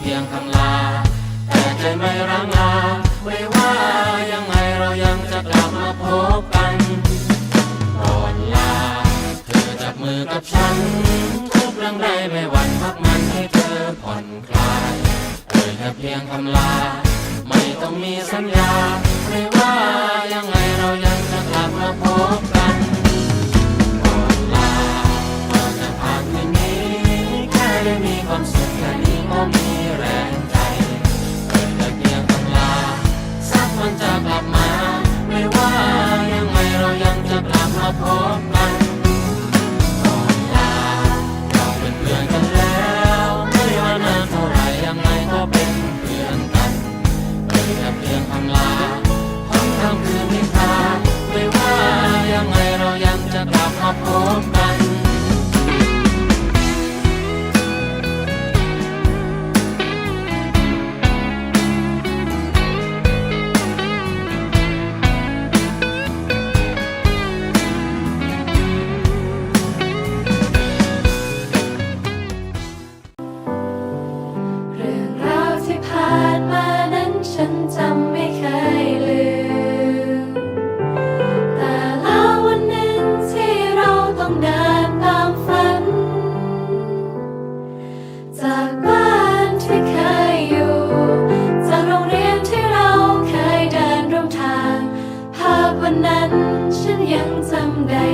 เพียงคำลา แต่ใจไม่ร้งลาไม่ว่ายังไงเรายังจะกลับมาพบกันก่อนลา เธอจับมือกับฉัน ทุกเรื่องใดไม่หวั่นพักมันให้เธอผ่อนคลายเอ่ยแค่เพียงคำลา ไม่ต้องมีสัญญาไม่ว่ายังไงเรายังจะกลับมาพบกันก่อนลาก่อจะผ่านคืนนี้แค่ได้มีความสุขแค่นี้ มีแรงใจเอ่ยแค่เพียงคำลา สักวันจะกลับมา ไม่ว่ายังไงเรายังจะกลับมาพบกันก่อนลาเราเป็นเพื่อนกันแล้ว ไม่ว่านานเท่าไหรยังไงก็เป็นเพื่อนกันเอ่ยแค่เพียงคำลาห้องค่ำคืนนิทราไม่ว่ายังไงเรายังจะกลับมาพบกัน ฉันจำไม่เคยลืม แต่แล้ววันหนึ่งที่เราต้องเดินตามฝัน จากบ้านที่เคยอยู่ จากโรงเรียนที่เราเคยเดินร่วมทาง ภาพวันนั้นฉันยังจำได้